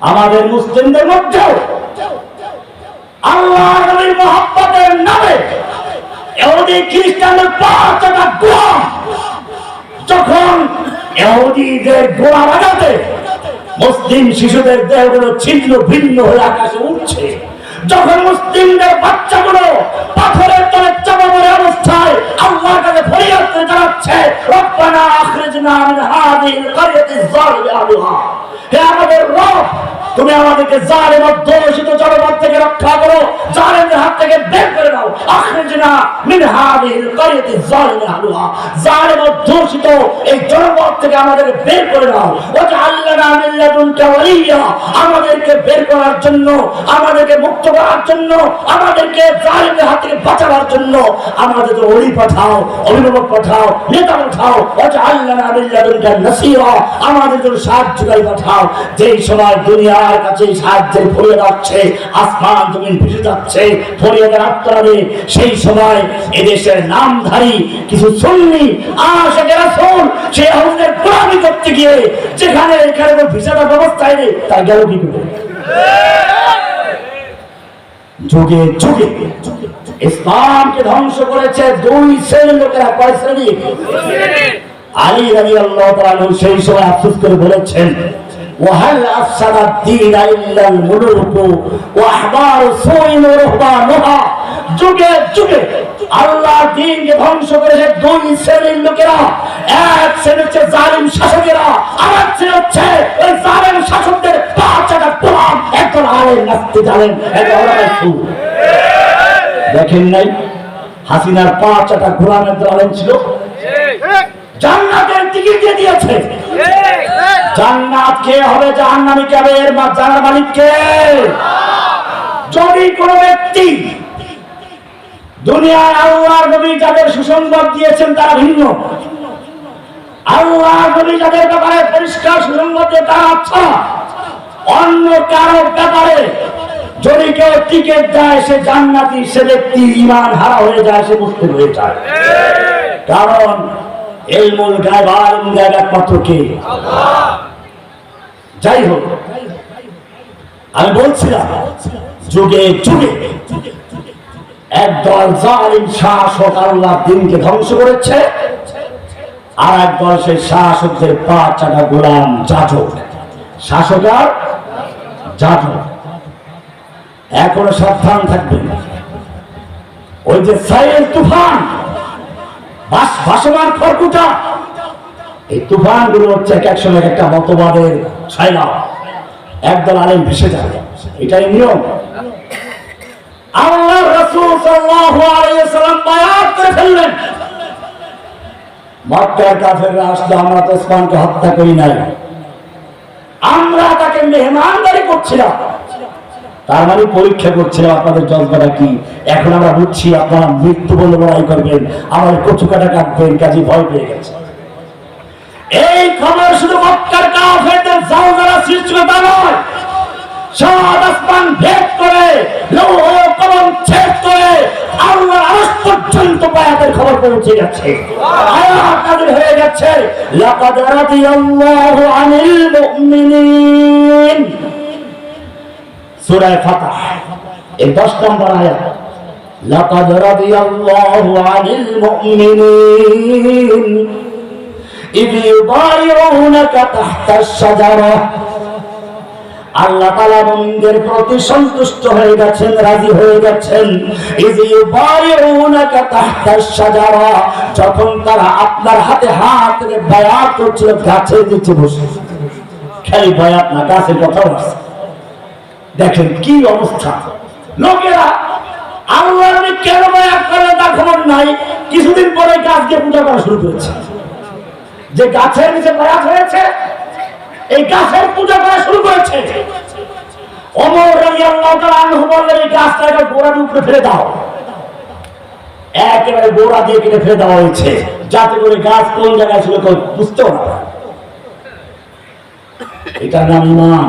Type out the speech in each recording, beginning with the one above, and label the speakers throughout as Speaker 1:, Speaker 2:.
Speaker 1: আমাদের মুসলিমদের মধ্যেও আল্লাহ নবীর নামে এহুদি খ্রিস্টানদের পাঁচটা গোলাম যখন এহুদিদের গোলা বাজাতে মুসলিম শিশুদের দেহগুলো ছিন্ন ভিন্ন হয়ে আকাশে উঠছে যখন মুসলিমদের বাচ্চাগুলো পাথরের তলে চাপা পড়ে অবস্থায় আল্লাহর কাছে ফরিয়াদ করে জানাচ্ছে, রব্বানা আখরিজনা মিন হাযিহিল কারিয়াতি যালিমি আহলুহা হে আমাদের রব তুমি আমাদেরকে জালেম অধ্যুষিত জনপদ থেকে রক্ষা করো। জালেমের হাত থেকে বের করে দাও। আখরিজনা মিন হাযিহিল কারিয়াতি যালিমি আহলুহা। জালেম অধ্যুষিত এই জনপদ থেকে আমাদের বের করে দাও। ওয়াজআলনা মিন লাদুনকা ওয়ালিয়া। আমাদেরকে বের করার জন্য, আমাদেরকে মুক্ত করার জন্য, আমাদেরকে জালেমের হাত থেকে বাঁচাবার জন্য আমাদের তো অলি পাঠাও, অভিভাবক পাঠাও, নেতা পাঠাও। ওয়াজআলনা মিন লাদুনকা নাসীরা। আমাদের জন্য সাহায্যকারী পাঠাও। যেই সময় কাছে সাহায্যের ফরিয়াদ আসছে আসমান জমিন ভেসে যাচ্ছে ফরিয়াদের আত্মরাবে সেই সময় এদেশের নামধারী কিছু সুন্নি আশেকের রাসূল সেই আহুদের গোলামি করতে গিয়ে যেখানে এখানে কোনো ব্যবস্থায় নেই তার গেল কি করে? যুগে যুগে ইসলামকে ধ্বংস করেছে দুই শ্রেণির লোকেরা কয় শ্রেণি? আলী রাজি আল্লাহ সেই সময় আফসোস করে বলেছেন وهل أفسد الدين إلا الملوك وأحبار سوء ورهبانها যুগে যুগে আল্লাহ দিনকে ধ্বংস করেছে দুই শ্রেণীর লোকেরা এক শ্রেণী হচ্ছে জালিম শাসকেরা আর এক শ্রেণী হচ্ছে ওই জালিম শাসকদের পাঁচ হাজার গোলাম একজন আলেম নাস্তি জানেন একজন ওলামায়ে সুর। দেখেন নাই হাসিনার পাঁচ হাজার গোলামের আলেম ছিল জান্নাতের টিকিট দিয়ে দিয়েছে জান্নাত কে হবে জাহান্নামী কে হবে? এর জানার মালিক কে? যদি কোন ব্যক্তি দুনিয়ায় আল্লাহর নবী যাদের সুসংবাদ দিয়েছেন তারা ভিন্ন। আল্লাহ নবী যাদের ব্যাপারে পরিষ্কার সুসংবাদ দিয়ে তারা আচ্ছা। অন্য কারোর ব্যাপারে যদি কেউ টিকিট দেয়, সে জান্নাতি, সে ব্যক্তি ইমান হারা হয়ে যায়, সে মুসলিম হয়ে যায়। কারণ যাই হোক, আমি বলছিলাম, যুগে যুগে একদল জালিম শাসক আল্লাহ দিনকে ধ্বংস করেছে, আর একদল সেই শাসকদের পা চাকা গোলাম যাজক। শাসক আর যাজক। এখনও সাবধান থাকবেন। ওই যে সাইল তুফান ভাসমান খড়কুটা এই তুফানগুলো হচ্ছে এক এক সময় একটা মতবাদের একদল আলেম ভেসে যায় এটাই নিয়ম। আল্লাহ রাসূল সাল্লাল্লাহু আলাইহি সাল্লাম বায়াত করে ফেললেন। কাফেররা আসলে, আমরা তো ওসমানকে হত্যা করি নাই। আমরা তাকে মেহমানদারি করছিলাম। তার মানে পরীক্ষা করছিলাম আপনাদের জজবাটা কি? এখন আমরা বুঝছি আপনারা মৃত্যু বলে লড়াই করবেন আমার কচু কাটা কাটবেন, কাজে ভয় পেয়ে গেছে। এই খবর শুধু মক্কার কাফেরদের জাওজারা সৃষ্টি তা নয় সাত আসমান ভেদ করে, লৌহ কলম ছেদ করে, আল্লাহর আরশ পর্যন্ত বায়াতের খবর পৌঁছে গেছে। আয়াত নাযিল হয়ে গেছে। লাকাদ রাদিয়াল্লাহু আনিল মুমিনিন। সূরা ফাতহ এই 10 নম্বর আয়াত লাকাদ রাদিয়াল্লাহু আনিল মুমিনিন إذ يبايعونك تحت الشجرة আল্লাহ তালা মুমিনদের প্রতি সন্তুষ্ট হয়ে গেছেন রাজি হয়ে গেছেন ইজি বায়ুনাকা তাহতা শাজারা যখন তারা আপনার হাতে হাত রেখে বায়াত করছিল গাছের নিচে বসে খালি বায়াত না গাছের কথা বলছে দেখেন কি অবস্থা। লোকেরা আল্লাহ কেন বায়াত করলেন তার খবর নাই। কিছুদিন পরে গাছকে পূজা করা শুরু করেছে। যে গাছের নিচে বায়াত হয়েছে, এই গাছের পূজা করা শুরু করেছে। অমর এই গাছটাকে গোড়া একেবারে গোড়া দিয়ে হয়েছে। যাতে করে গাছ কোন জায়গায় ছিল নাম ইমান।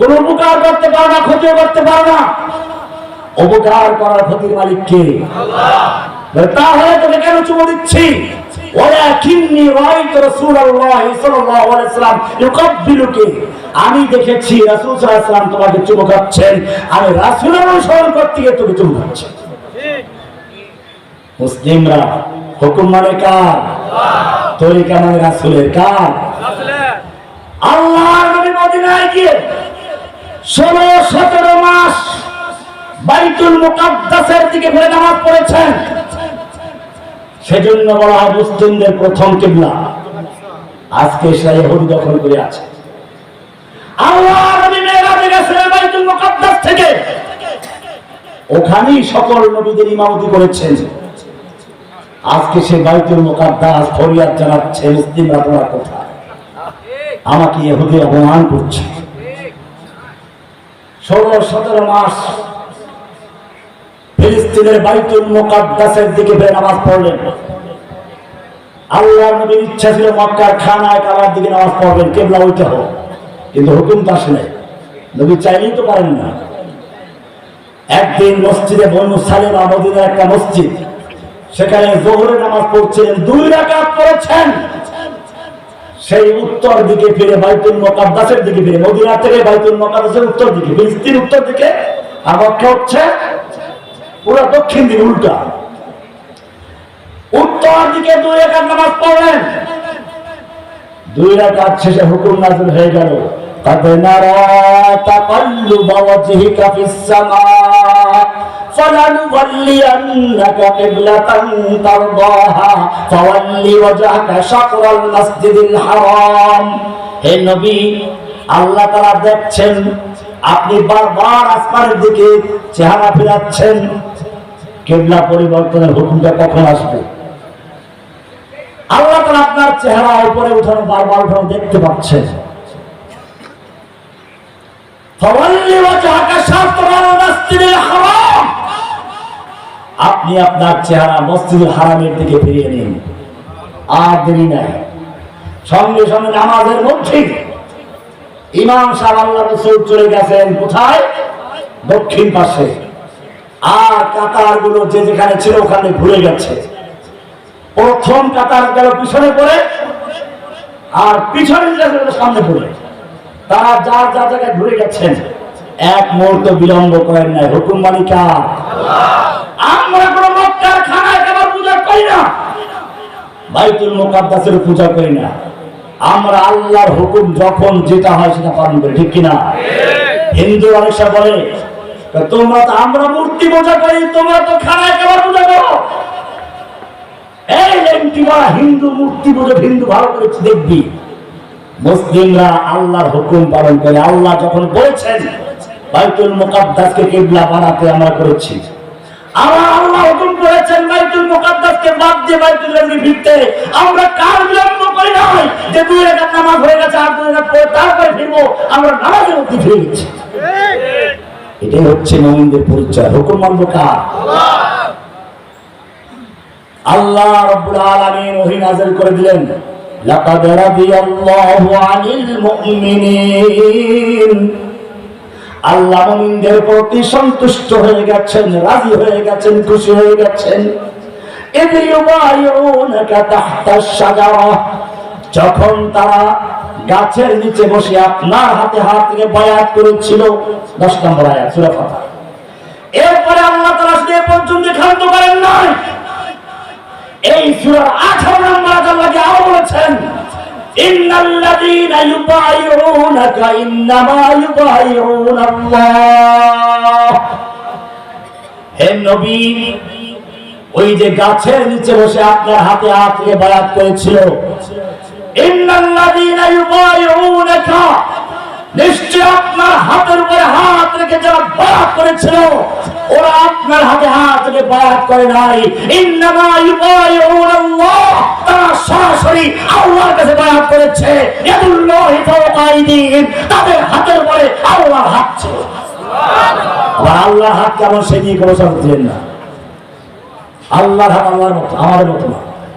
Speaker 1: কোন উপকার করতে পারো না ক্ষতিও করতে পারো না। উপকার করার ক্ষতির মালিক কে? তাহলে তোকে কেন চুমো দিচ্ছি? আমি দেখেছি রাসূল সাল্লাল্লাহু তোমাকে চুমো খাচ্ছেন। আমি রাসূলের অনুসরণ করতে গিয়ে তোকে চুমো খাচ্ছি। মুসলিমরা হুকুম মানে কার? তরিকা মানে রাসূলের কার? আল্লাহ নবী মদিনায় গিয়ে ষোলো সতেরো মাস বাইতুল মুকাদ্দাসের দিকে ফিরে নামাজ পড়েছেন। সেজন্য বলা হয় মুসলিমদের প্রথম কিবলা। আজকে সে ইহুদি দখল করে আছে। থেকে ওখানেই সকল নবীদের ইমামতি করেছেন। আজকে সে বাইতুল মুকাদ্দাস ফরিয়াদ জানাচ্ছে, মুসলিমরা কোথায়? আমাকে ইহুদি অপমান করছে। ষোলো সতেরো মাস ফিলিস্তিনের বাইতুল মুকাদ্দাসের দিকে বের নামাজ পড়লেন। আল্লাহ নবীর ইচ্ছা ছিল মক্কার খানায় কাবার দিকে নামাজ পড়বেন, কেবলা ওইটা হোক কিন্তু হুকুম তো আসে নাই নবী চাইলেই তো পারেন না। একদিন মসজিদে বনু সালেম মদিনার একটা মসজিদ, সেখানে জোহরে নামাজ পড়ছিলেন, দুই রাকাত পড়েছেন। সেই উত্তর দিকে ফিরে বাইতুল মকাদ্দাসের দিকে ফিরে, মদিনা থেকে বাইতুল মকাদ্দাসের উত্তর দিকে, ফিলিস্তিন উত্তর দিকে আমাকে হচ্ছে পুরো দক্ষিণ দিকে, উল্টা। উত্তর দিকে দুই একার নামাজ পড়লেন। দুই রাকাত শেষে হুকুম নাজিল হয়ে গেল। তাদের নারা তাকাল্লু বাওয়াজিহিকা ফিস সামা। فلنولينك قبلة ترضاها فول وجهك شطر المسجد الحرام হে নবী আল্লাহ তারা দেখছেন আপনি বারবার আসমানের দিকে চেহারা ফেরাচ্ছেন কেবলা পরিবর্তনের হুকুমটা কখন আসবে আল্লাহ তারা আপনার চেহারা উপরে উঠানো বারবার উঠানো দেখতে পাচ্ছেন فولي وجهك شطر المسجد الحرام আপনি আপনার চেহারা মসজিদুল হারামের দিকে ফিরিয়ে নিন। আর দেরি নাই। সঙ্গে সঙ্গে নামাজের মধ্যে ইমাম সাহেব চলে গেছেন কোথায়? দক্ষিণ পাশে। আর কাতারগুলো যে যেখানে ছিল ওখানে ভুলে গেছে। প্রথম কাতার গেল পিছনে পড়ে, আর পিছনে যে সামনে পড়ে, তারা যার যার জায়গায় ঘুরে গেছেন। এক মুহূর্ত বিলম্ব করেন নাই হুকুম মালিকা। আমরা হুকুম যখন যেটা হয় সেটা পালন করি, ঠিক হিন্দু তোমরা তো, আমরা মূর্তি করি, তোমরা তো খানায় পূজা হিন্দু মূর্তি হিন্দু ভালো দেখবি। মুসলিমরা আল্লাহর হুকুম পালন করে। আল্লাহ যখন বলেছেন বাইতুল মুকাদ্দাসকে কিবলা বানাতে আমরা করেছি। আমার আল্লাহ হুকুম করেছেন, বাইতুল মুকাদ্দাসকে বাদ দিয়ে বাইতুল নবী ফিরতে। আমরা কার বিলম্ব করি নাই যে দুই রাকাত নামাজ হয়ে গেছে আর দুই রাকাত পরে তারপরে ফিরবো, আমরা নামাজের মধ্যে ফিরে গেছি। এটাই হচ্ছে মুমিনদের পরিচয়। হুকুম মানবো কার? আল্লাহ রাব্বুল আলামিন ওহী নাযিল করে দিলেন, লাকাদ রাদিয়াল্লাহু আনিল মুমিনিন। আল্লাহ মুমিনদের প্রতি সন্তুষ্ট হয়ে গেছেন, রাজি হয়ে গেছেন, খুশি হয়ে গেছেন। যখন তারা গাছের নিচে বসে আপনার হাতে হাত থেকে বয়াত করেছিল, দশ নম্বর আয়াত, সূরা ফাতিহা। এরপরে আল্লাহ শুধু এ পর্যন্ত ক্ষান্ত করেন নাই। এই সূরার 18 নম্বর আয়াত আল্লাহ কি আরও বলেছেন ইন্নাল্লাযীনা ইউবাইউনাকা ইন্নামা ইউবাইউনাল্লাহ। হে নবী, ওই যে গাছের নিচে বসে আপনার হাতে হাত বায়াত করেছিল। ইন্নাল্লাযীনা ইউবাইউনাকা নিশ্চয় আপনার হাতের উপরে হাত রেখে যারা বায়াত করেছিল, ওরা আপনার হাতে হাত থেকে বায়াত করে নাই। ইন্নামা ইউবাইউনা আল্লাহ। তারা সরাসরি আল্লাহর কাছে বায়াত করেছে। ইয়াদুল্লাহি ফাওকা তাদের হাতের পরে আল্লাহর হাত ছিল। আবার আল্লাহর হাত কেমন সে নিয়ে কোনো না। আল্লাহর হাত আল্লাহর মতো, আমাদের মতো না।